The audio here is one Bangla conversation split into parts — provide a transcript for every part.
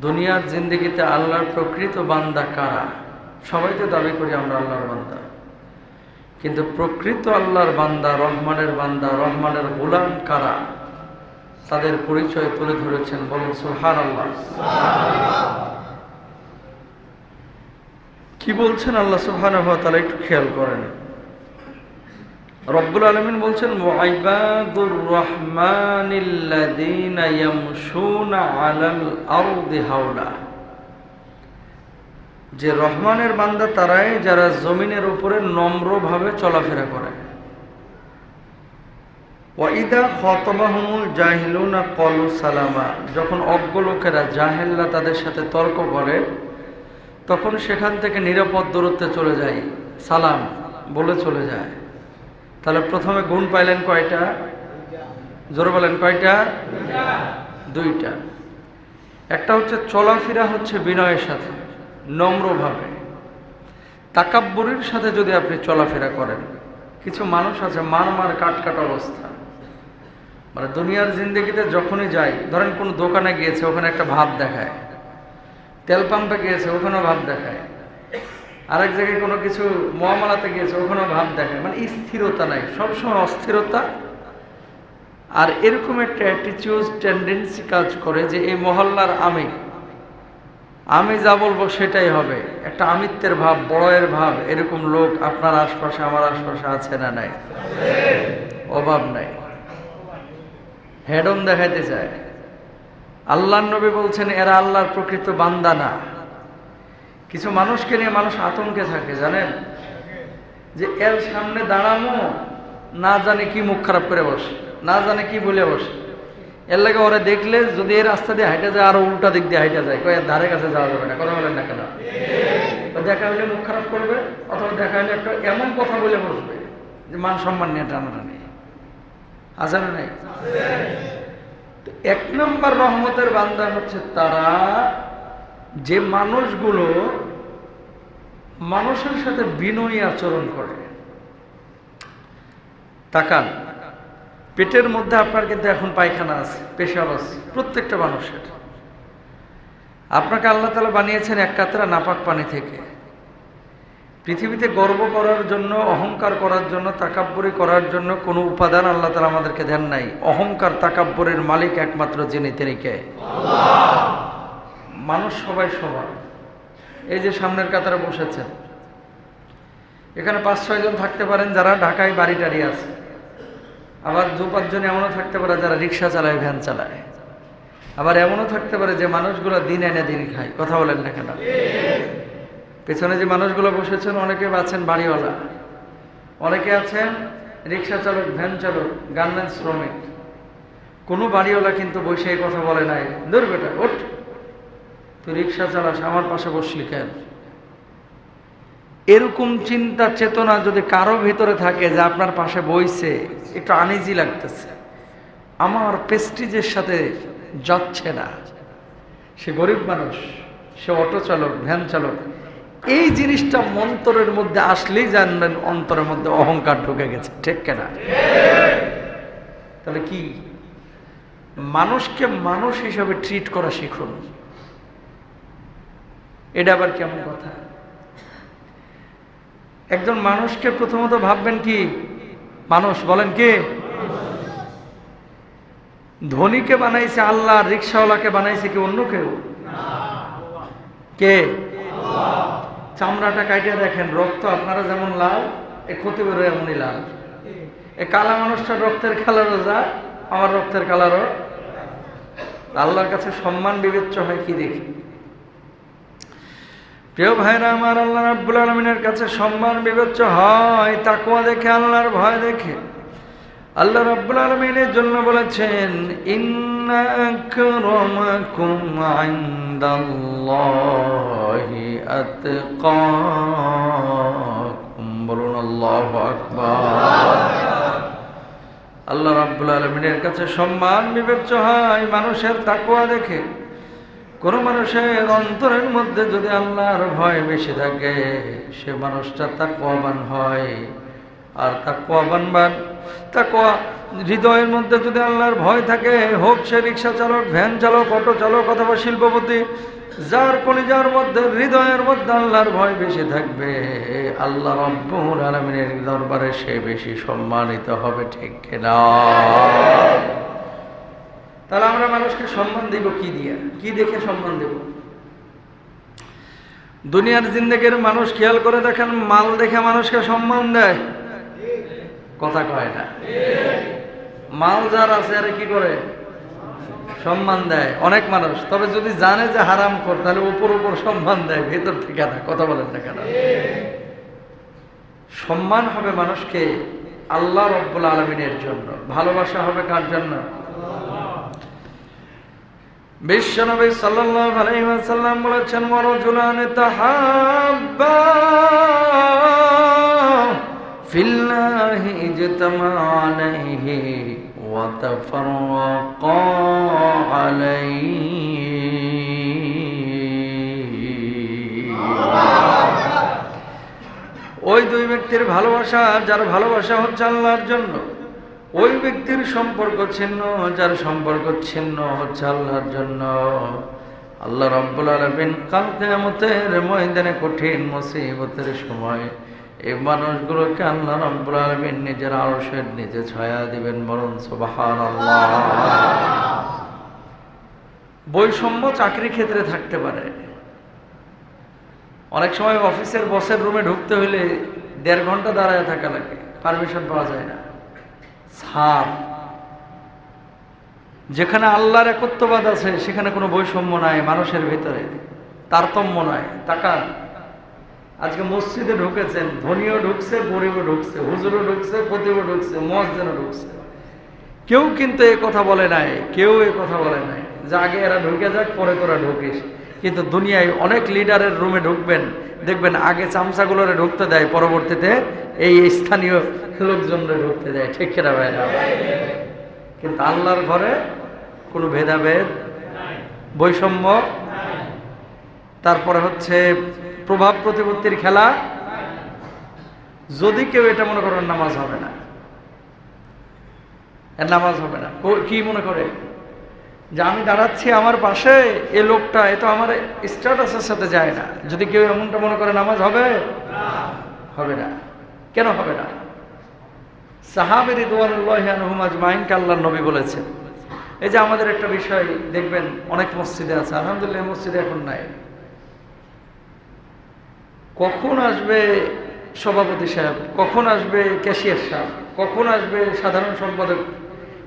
দুনিয়ার জিন্দগিতে আল্লাহর প্রকৃত বান্দা কারা? সবাই তো দাবি করি আমরা আল্লাহর বান্দা। কিন্তু প্রকৃত আল্লাহর বান্দা, রহমানের বান্দা, রহমানের গোলাম কারা? তাদের পরিচয় তুলে ধরেছেন, বলুন সোহার আল্লাহ কি বলছেন আল্লাহ তাআলা, একটু খেয়াল করেন। রব্বুল আলমিন বলছেন, ওয়াইবাদুর আরদি হাওলা। যে রহমানের বান্দা তারাই যারা জমিনের উপরে নম্রভাবে চলাফেরা করে। ওয়াইদা খতবাহুমুল জাহিলুনা কলু সালামা। যখন অজ্ঞ লোকেরা জাহেল্লা তাদের সাথে তর্ক করে, তখন সেখান থেকে নিরাপদ দূরত্বে চলে যায়, সালাম বলে চলে যায়। তাহলে প্রথমে গুণ পাইলেন কয়টা? জোরে বলেন, কয়টা? দুইটা। একটা হচ্ছে চলাফেরা হচ্ছে বিনয়ের সাথে, নম্রভাবে। তাকাব্বরির সাথে যদি আপনি চলাফেরা করেন, কিছু মানুষ আছে মার মার কাট কাট অবস্থা। মানে দুনিয়ার জিন্দগিতে যখনই যাই, ধরেন কোনো দোকানে গিয়েছে, ওখানে একটা ভাব দেখায়। তেল পাম্পে গিয়েছে, ওখানেও ভাব দেখায়। আরেক জায়গায় কোনো কিছু মহামালাতে গিয়েছে, ওখানেও ভাব দেখায়। মানে স্থিরতা নাই, সবসময় অস্থিরতা। আর এরকম একটা অ্যাটিচিউড টেন্ডেন্সি কাজ করে যে এই মহল্লার আমি আমি যা বলব সেটাই হবে। একটা আমিত্বের ভাব, বড়য়ের ভাব, এরকম লোক আপনার আশপাশে, আমার আশপাশে আছে না নাই? অভাব নাই। হেডম দেখাইতে চায়। আল্লাহ নবী বলছেন, এরা আল্লাহর প্রকৃত বান্দা না। কিছু মানুষকে নিয়ে মানুষ আতঙ্কে থাকে, জানেন? যে এর সামনে দাঁড়ানো না জানে কি মুখ খারাপ করে বসে, না জানে কি বলে বসে। এর লাগে ওরা দেখলে যদি এই রাস্তা দিয়ে হাইটা যায়, আরও উল্টা দিক দিয়ে হাইটা যায় কয়ের ধারে কাছে যাওয়া যাবে না, কথা বলেন না কেন? দেখা হলে মুখ খারাপ করবে, অথবা দেখা হলে একটা এমন কথা বলে বসবে, যে মান সম্মান নিয়ে টানাটানি। আছে না নাই? এক নম্বর রহমতের বান্দা হচ্ছে তারা, যে মানুষগুলো মানুষের সাথে বিনয়ী আচরণ করে। তাকান। পেটের মধ্যে আপনার কিন্তু এখন পায়খানা আছে, পেশাব আছে, প্রত্যেকটা মানুষের। আপনাকে আল্লাহ তালা বানিয়েছেন এক কাতরা নাপাক পানি থেকে। পৃথিবীতে গর্ব করার জন্য, অহংকার করার জন্য, তাকাব্বরি করার জন্য কোনো উপাদান আল্লাহ তালা আমাদেরকে দেন নাই। অহংকার তাকাব্বরের মালিক একমাত্র যিনি, তিনি কে? মানুষ সবাই সবার এই যে সামনের কাতারে বসেছেন। এখানে পাঁচ ছয়জন থাকতে পারেন যারা ঢাকায় বাড়ি টাড়ি আছে। আবার দু পাঁচজন এমনও থাকতে পারে যারা রিক্সা চালায়, ভ্যান চালায়। আবার এমনও থাকতে পারে যে মানুষগুলো দিন এনে দিন খায়। কথা বলেন না কেন? পেছনে যে মানুষগুলো বসেছেন, অনেকে আছেন বাড়িওয়ালা। অনেকে আছেন রিক্সা চালক, ভ্যান চালক, গার্মেন্টস শ্রমিক। কোনো বাড়িওয়ালা কিন্তু বসে কথা বলে নাই, দূর বেটা, ওঠ। তুই রিক্সা চালাস, আমার পাশে বসলি কেন? এরকম চিন্তা চেতনা যদি কারও ভিতরে থাকে যে আপনার পাশে বইছে, একটু আনিজি লাগতেছে। আমার পেস্টিজের সাথে যাচ্ছে না। সে গরিব মানুষ, সে অটো চালক, ভ্যান চালক, এই জিনিসটা মন্তরের মধ্যে আসলেই জানবেন, অন্তরের মধ্যে অহংকার ঢুকে গেছে, ঠিক কেনা? তাহলে কি? মানুষকে মানুষ হিসাবে ট্রিট করা শিখুন। এটা আবার কেমন কথা? একজন মানুষকে প্রথমত ভাববেন কি? মানুষ, বলেন কি? ধনীকে বানাইছে আল্লাহ, রিক্সাওয়ালাকে বানাইছে কি অন্য কেউ? কে? চামড়াটা কাটিয়ে দেখেন, রক্ত আপনারা যেমন লাল, এ ক্ষতি বেরো এমনই লাল। এ কালা মানুষটার রক্তের কালারও যা, আমার রক্তের কালারও। আল্লাহর কাছে সম্মান বিবেচ্য হয় কি দেখি? প্রিয় ভাইরা আমার আল্লাহ রাব্বুল আলমিনের কাছে সম্মান বিবেচ্য হয় তাকুয়া দেখে, আল্লাহর ভয় দেখে। আল্লাহ রাব্বুল আলমিনের জন্য বলেছেন বলুন, আল্লাহু আল্লাহ রাব্বুল আলমিনের কাছে সম্মান বিবেচ্য হয়, মানুষের তাকুয়া দেখে। কোনো মানুষের অন্তরের মধ্যে যদি আল্লাহর ভয় বেশি থাকে, সে মানুষটা তাকুয়াবান হয়। আর তাকুয়াবান বান তাকুয়া হৃদয়ের মধ্যে যদি আল্লাহর ভয় থাকে, হোক সে রিক্সা চালক, ভ্যান চালক, অটো চালক অথবা শিল্পপতি, যার কলিজার মধ্যে, হৃদয়ের মধ্যে আল্লাহর ভয় বেশি থাকবে, আল্লাহ রব্বুল আলমিনের দরবারে সে বেশি সম্মানিত হবে, ঠিক কিনা? তাহলে আমরা মানুষকে সম্মান দিব কি দিয়ে? কি দেখে সম্মান দেব? দুনিয়ার জিন্দগির মানুষ খেয়াল করে দেখেন, মাল দেখে মানুষকে সম্মান দেয়। কথা কয় না। মাল যার আছে আরে কি করে? সম্মান দেয়। অনেক মানুষ। তবে যদি জানে যে হারাম কর তাহলে উপর উপর সম্মান দেয়, ভেতর থেকে না। কথা বলেন না কেন? সম্মান হবে মানুষকে আল্লাহ রব্বুল আলমিনের জন্য। ভালোবাসা হবে কার জন্য? বিশ্বনবী সাল্লাল্লাহু বলেছেন ওয়ারাজুলান ওই দুই ব্যক্তির ভালোবাসা যার ভালোবাসা হচ্ছে আল্লাহর জন্য ওই ব্যক্তির সম্পর্ক ছিন্ন, যার সম্পর্ক ছিন্ন হচ্ছে আল্লাহর জন্য। আল্লাহ রব্বুল আলমিন কাল কেয়ামতের ময়দানে কঠিন মুসিবতের সময় এই মানুষগুলোকে আল্লাহ রব্বুল আলমিন নিজের আরশের নিজে ছায়া দিবেন বরং আল্লাহ বৈষম্য চাকরি ক্ষেত্রে থাকতে পারে। অনেক সময় অফিসের বসের রুমে ঢুকতে হইলে দেড় ঘণ্টা দাঁড়ায় থাকা লাগে, পারমিশন পাওয়া যায় না। যেখানে আল্লাহর একত্ববাদ আছে, সেখানে কোনো বৈষম্য নাই, মানুষের ভিতরে। তারতম্য নয় তাকান। আজকে মসজিদে ঢুকেছেন, ধনীও ঢুকছে, গরিবও ঢুকছে, হুজুরও ঢুকছে প্রতিও ঢুকছে মসজিদও ঢুকছে। কেউ কিন্তু এ কথা বলে নাই, কেউ এ কথা বলে নাই। যে আগে এরা ঢুকে যাক, পরে তোরা ঢুকিস। কিন্তু দুনিয়ায় অনেক লিডারের রুমে ঢুকবেন, দেখবেন আগে চামচাগুলোরে ঢুকতে দেয়, পরবর্তীতে এই স্থানীয় লোকজনরে ঢুকতে দেয়। ঠিক কেনা ভাই কিন্তু আল্লাহর ঘরে কোনো ভেদাভেদ বৈষম্য? তারপরে হচ্ছে প্রভাব প্রতিপত্তির খেলা। যদি কেউ এটা মনে করেন, নামাজ হবে না। নামাজ হবে না। কি মনে করে? যে আমি দাঁড়াচ্ছি আমার পাশে, এ লোকটা, এ তো আমার স্ট্যাটাসের সাথে যায় না। যদি কেউ এমনটা মনে করে নামাজ হবে? হবে না। কেন হবে না? সাহাবের ইদওয়ানুল্লাহ মাইনকে আল্লাহ নবী বলেছেন। এই যে আমাদের একটা বিষয়, দেখবেন অনেক মসজিদে আছে, আলহামদুলিল্লাহ মসজিদে এখন নাই। কখন আসবে সভাপতি সাহেব? কখন আসবে ক্যাশিয়ার সাহেব? কখন আসবে সাধারণ সম্পাদক?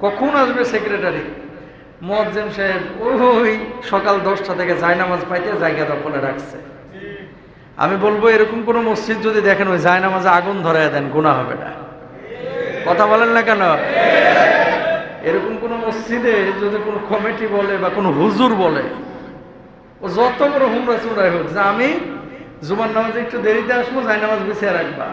কখন আসবে সেক্রেটারি? মোয়াজ্জেম সাহেব ওই সকাল দশটা থেকে জায়নামাজ পাইতে জায়গা দখলে রাখছে। আমি বলব, এরকম কোনো মসজিদ যদি দেখেন, ওই জায়নামাজে আগুন ধরায় দেন গুণা হবে না। কথা বলেন না কেন? এরকম কোনো মসজিদে যদি কোনো কমিটি বলে বা কোনো হুজুর বলে, ও যত বড় হুমরা চুমরাই হোক, যে আমি জুমার নামাজে একটু দেরিতে আসব জায় নামাজ গুছিয়ে রাখবা।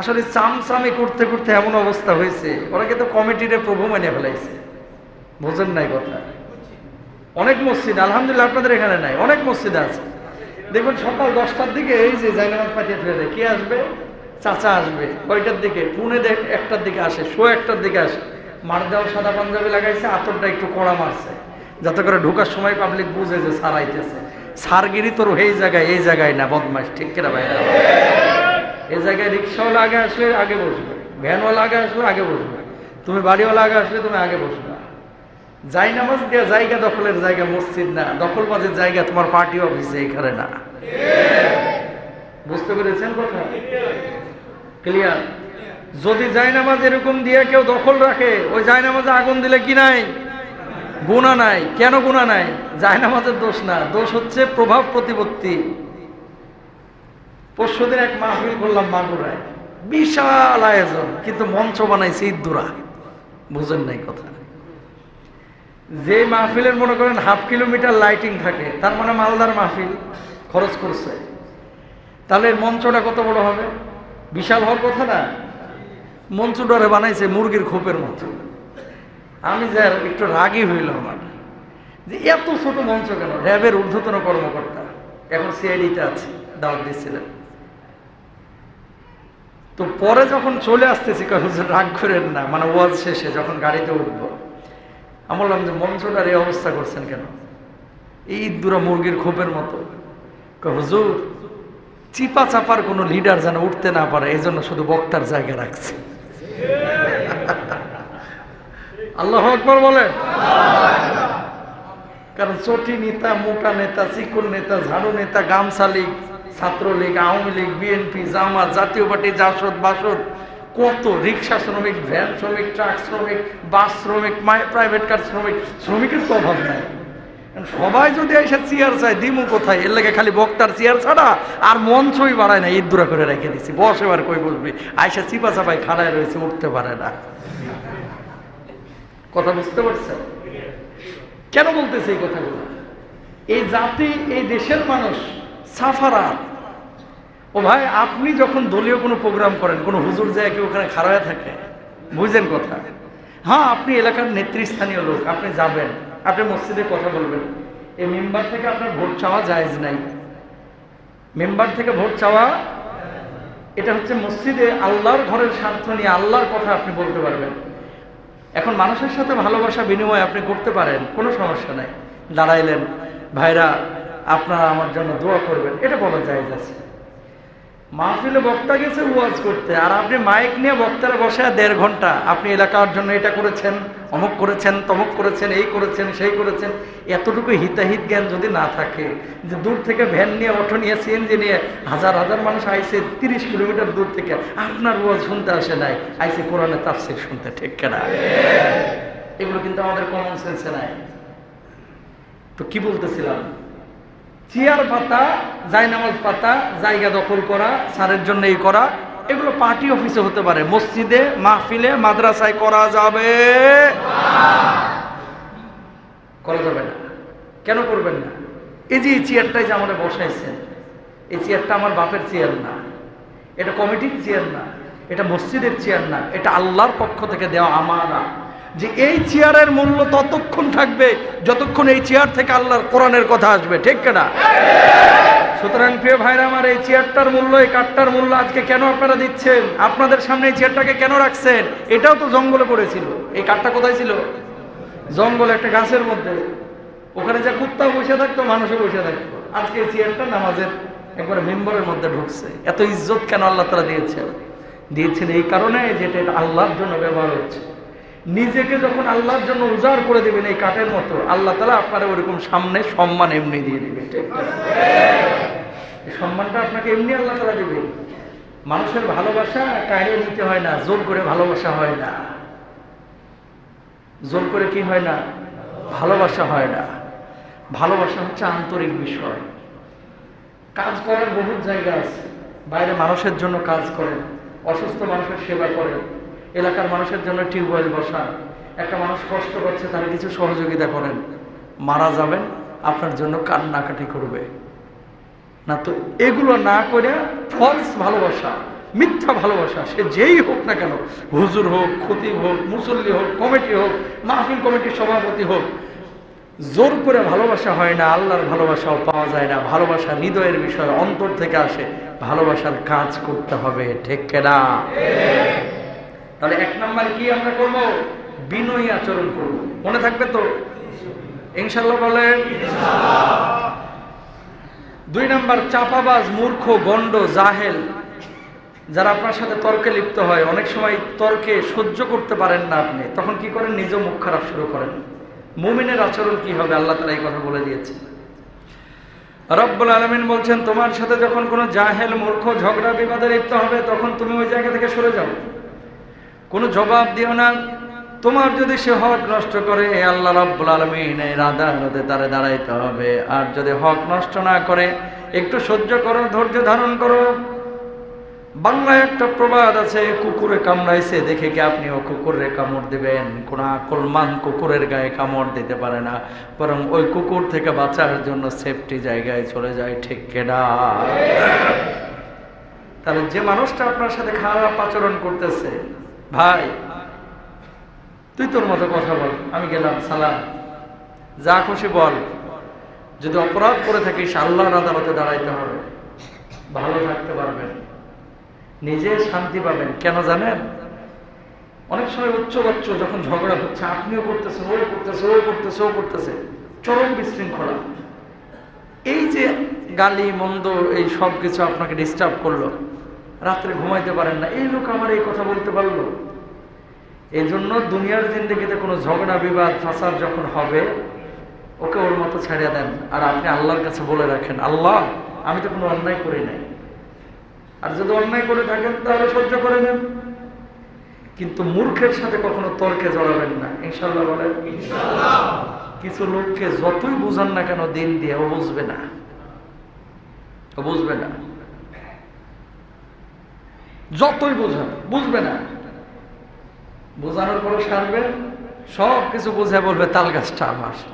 আসলে চামচামি করতে করতে এমন অবস্থা হয়েছে, ওরা কিন্তু কমিটিরে প্রভু মানে ফেলাইছে। বোঝেন নাই কথা। অনেক মসজিদ, আলহামদুলিল্লাহ আপনাদের এখানে নাই, অনেক মসজিদ আছে। দেখবেন সকাল দশটার দিকে এই যে জায়নামাজ পাঠিয়ে ফেলে দেয়। কে আসবে? চাচা আসবে। কয়টার দিকে? পুনে একটার দিকে আসে শো একটার দিকে আসে। মার দেওয়া সাদা পাঞ্জাবি লাগাইছে, আতরটা একটু কড়া মারছে। যাতে করে ঢোকার সময় পাবলিক বুঝে যে সার আইতেছে। সারগিরি তোর এই জায়গায় এই জায়গায় না বদমাস ঠিক কেনা ভাই? এই জায়গায় রিক্সাওয়ালা আগে আসলে আগে বসবে, ভ্যানওয়ালা আগে আসলে আগে বসবে। তুমি বাড়িওয়ালা আগে আসলে তুমি আগে বসবে। যাই নামাজ দেওয়া জায়গা দখলের জায়গা, মসজিদ না। দখলবাজের জায়গা, তোমার পার্টি অফিসে এখানে না। বুঝতে পেরেছেন কথা? ক্লিয়ার যদি জায়নামাজ এরকম দিয়ে কেউ দখল রাখে, ওই জায়নামাজে আগুন দিলে কি নাই? গুণা নাই। কেন গুণা নাই? জায়নামাজের দোষ না। দোষ হচ্ছে প্রভাব প্রতিপত্তি। পরশুদিন এক মাহফিল করলাম মাগুরায়। বিশাল আয়োজন, কিন্তু মঞ্চ বানাইছে ইদ্দুরা বুঝেন নাই কথা? যে মাহফিলের মনে করেন হাফ কিলোমিটার লাইটিং থাকে, তার মানে মালদার মাহফিল খরচ করছে। তাহলে মঞ্চটা কত বড় হবে? বিশাল হওয়ার কথা না? মঞ্চটারে বানাইছে মুরগির খোপের মতো। আমি যে একটু রাগই হইল আমার, যে এত ছোট মঞ্চ কেন? র্যাবের ঊর্ধ্বতন কর্মকর্তা, এখন সিআইডিতে আছে দাওয়াত দিচ্ছিলেন তো পরে যখন চলে আসতেছি কখন রাগ করেন না মানে ওয়াজ শেষে যখন গাড়িতে উঠব আমি বললাম যে মঞ্চটার এই অবস্থা করছেন কেন? এই দুরা মুরগির খোপের মতো। হুজুর চিপা চাপার কোনো লিডার যেন উঠতে না পারে, এই জন্য শুধু বক্তার জায়গা রাখছে। আল্লাহ আকবর বলেন। কারণ চটি নেতা, মোটা নেতা, চিকুন নেতা, ঝাড়ু নেতা, গামছা league, Chhatra League, Awami league, BNP, Jamaat, Jatiya party, JASAD, Basad কত রিক্সা শ্রমিক, ভ্যান শ্রমিক, ট্রাক শ্রমিক, বাস শ্রমিক প্রাইভেট কার শ্রমিক, শ্রমিকের তো অভাব নাই। সবাই যদি এসে চেয়ার চায়, দিমু কোথায়? এর লেগে খালি বক্তার চেয়ার ছাড়া আর মঞ্চই বাড়ায় না ঈদ দূরা করে রেখে দিছি। বস এবার কই বলবি আইসা চিপা চাপাই খাড়ায় রয়েছে, উঠতে পারে না। কথা বুঝতে পারছেন? কেন বলতেছে এই কথাগুলো? এই জাতি, এই দেশের মানুষ সাফারা ও ভাই, আপনি যখন দলীয় কোনো প্রোগ্রাম করেন, কোনো হুজুর যায় কেউ ওখানে খাড়ায় থাকে? বুঝলেন কথা। হ্যাঁ আপনি এলাকার নেতৃস্থানীয় লোক, আপনি যাবেন, আপনি মসজিদে কথা বলবেন। এই মেম্বার থেকে আপনার ভোট চাওয়া জায়েজ নাই? মেম্বার থেকে ভোট চাওয়া? এটা হচ্ছে মসজিদে আল্লাহর ঘরের স্বার্থ নিয়ে আল্লাহর কথা আপনি বলতে পারবেন। এখন মানুষের সাথে ভালোবাসা, বিনিময় আপনি করতে পারেন, কোনো সমস্যা নাই। দাঁড়াইলেন, ভাইরা, আপনারা আমার জন্য দোয়া করবেন। এটা বলা যায় আছে। মাহফিলে বক্তা গেছে, ওয়াজ করতে। আর আপনি মাইক নিয়ে বক্তারা বসে দেড় ঘণ্টা। আপনি এলাকার জন্য এটা করেছেন, অমুক করেছেন, তমুক করেছেন, এই করেছেন, সেই করেছেন। এতটুকু হিতাহিত জ্ঞান যদি না থাকে, যে দূর থেকে ভ্যান নিয়ে, অটো নিয়ে সিএনজি নিয়ে হাজার হাজার মানুষ আইসে তিরিশ কিলোমিটার দূর থেকে, আপনার ওয়াজ শুনতে আসে নাই। আইসে কোরআনে তাফসির শুনতে, ঠিক কেনা? এগুলো কিন্তু আমাদের কমন সেন্সে নাই। তো কি বলতেছিলাম? চেয়ার পাতা, জায়নামাজ পাতা, জায়গা দখল করা, স্যারের জন্য এই করা, এগুলো পার্টি অফিসে হতে পারে। মসজিদে, মাহফিলে, মাদ্রাসায় করা যাবে। করা যাবে না। কেন করবেন না? এই যে এই চেয়ারটাই যে আমাদের বসাইছেন, এই চেয়ারটা আমার বাপের চেয়ার না। এটা কমিটির চেয়ার না। এটা মসজিদের চেয়ার না। এটা আল্লাহর পক্ষ থেকে দেওয়া আমানা যে এই চেয়ারের মূল্য ততক্ষণ থাকবে যতক্ষণ এই চেয়ার থেকে আল্লাহর কোরআনের কথা আসবে, ঠিক কেনা? সুতরাং প্রিয় ভাইরা আমার এই চেয়ারটার মূল্য, এই কাঠটার মূল্য আজকে কেন আপনারা দিচ্ছেন? আপনাদের সামনে এই চেয়ারটাকে কেন রাখছেন? এটাও তো জঙ্গলে পড়েছিল। এই কাঠটা কোথায় ছিল? জঙ্গলে একটা গাছের মধ্যে। ওখানে যা কুত্তা বসে থাকতো, মানুষও বসে থাকতো। আজকে এই চেয়ারটা নামাজের একবারে মেম্বারের মধ্যে ঢুকছে। এত ইজ্জত কেন আল্লাহ তারা দিয়েছেন? দিয়েছেন এই কারণে যেটা আল্লাহর জন্য ব্যবহার হচ্ছে। নিজেকে যখন আল্লাহর জন্য উজাড় করে দেবেন এই কাঠের মতো, আল্লাহ তালা আপনারা ওরকম সামনে সম্মান এমনি দিয়ে দিবে সম্মানটা আপনাকে এমনি আল্লাহ তালা দেবে। মানুষের ভালোবাসা কাহিয়ে নিতে হয় না, জোর করে ভালোবাসা হয় না। জোর করে কি হয় না? ভালোবাসা হয় না। ভালোবাসা হচ্ছে আন্তরিক বিষয়। কাজ করার বহুত জায়গা আছে। বাইরে মানুষের জন্য কাজ করেন, অসুস্থ মানুষের সেবা করেন। এলাকার মানুষের জন্য টিউবওয়েল বসান। একটা মানুষ কষ্ট করছে, তার কিছু সহযোগিতা করেন। মারা যাবেন, আপনার জন্য কান্নাকাটি করবে। না তো এগুলো না করে ফলস ভালোবাসা, মিথ্যা ভালোবাসা, সে যেই হোক না কেন, হুজুর হোক, খতিব হোক, মুসল্লি হোক, কমিটি হোক, মাহফিল কমিটির সভাপতি হোক, জোর করে ভালোবাসা হয় না, আল্লাহর ভালোবাসাও পাওয়া যায় না। ভালোবাসা হৃদয়ের বিষয়, অন্তর থেকে আসে। ভালোবাসার কাজ করতে হবে, ঠিক কেনা? তাহলে এক নাম্বার কি আমরা করব? বিনয়ী আচরণ করব। মনে থাকবে তো? ইনশাল্লাহ বলেন। দুই নাম্বার, চাপাবাজ, মূর্খ গণ্ড জাহেল। যারা আপনার সাথে তর্কে লিপ্ত হয়, অনেক সময় তর্কে সহ্য করতে পারেন না আপনি। তখন কি করেন? নিজ মুখ খারাপ শুরু করেন। মুমিনের আচরণ কি হবে? আল্লাহ তালা এই কথা বলে দিয়েছে। রব্বুল আলমিন বলছেন, তোমার সাথে যখন কোনো জাহেল, মূর্খ ঝগড়া, বিবাদে লিপ্ত হবে, তখন তুমি ওই জায়গা থেকে সরে যাও। কোনো জবাব দিও না। তোমার যদি সে হক নষ্ট করে আল্লাহ রব্বুল আলমিন, এই আদালতে তারে দাঁড়াইতে হবে। আর যদি হক নষ্ট না করে, একটু সহ্য করো, ধৈর্য ধারণ করো। বাংলায় একটা প্রবাদ আছে, কুকুরে কামড়াইছে, দেখে কি আপনিও কুকুরে কামড় দিবেন? কোন আকলমান কুকুরের গায়ে কামড় দিতে পারে না, বরং ওই কুকুর থেকে বাঁচার জন্য সেফটি জায়গায় চলে যায়, ঠিক কেনা? তাহলে যে মানুষটা আপনার সাথে খারাপ আচরণ করতেছে ভাই, তুই তোর মতো কথা বল, আমি গেলাম, সালাম। যা খুশি বল। যদি অপরাধ করে থাকিস, আল্লাহর আদালতে দাঁড়াইতে হবে। ভালো থাকতে পারবেন। নিজে শান্তি পাবেন। কেন জানেন? অনেক সময় উচ্চ বাচ্চ যখন ঝগড়া হচ্ছে, আপনিও করতেছেন ও করতেছে ও করতেছে ও করতেছে। চরম বিশৃঙ্খলা। এই যে গালি, মন্দ, এই সব কিছু আপনাকে ডিস্টার্ব করল। রাত্রে ঘুমাইতে পারেন না। এই লোক আমার এই কথা বলতে পারল। এই জন্য দুনিয়ার জিন্দগিতে কোনো ঝগড়া বিবাদ ফাসাদ যখন হবে ওকে ওর মতো ছাড়িয়ে দেন। আর আপনি আল্লাহর কাছে বলে রাখেন আল্লাহ আমি তো কোনো অন্যায় করি নাই। আর যদি অন্যায় করে থাকেন তাহলে সহ্য করে নেন। কিন্তু মূর্খের সাথে কখনো তর্কে জড়াবেন না। ইনশাল্লাহ বলেন কিছু লোককে যতই বুঝান না কেন দিন দিয়ে ও বুঝবে না। ও বুঝবে না। যতই বোঝান বুঝবে না। বোঝানোর পরে সারবে সব কিছু বুঝে বলবে তাল গাছটা আমার।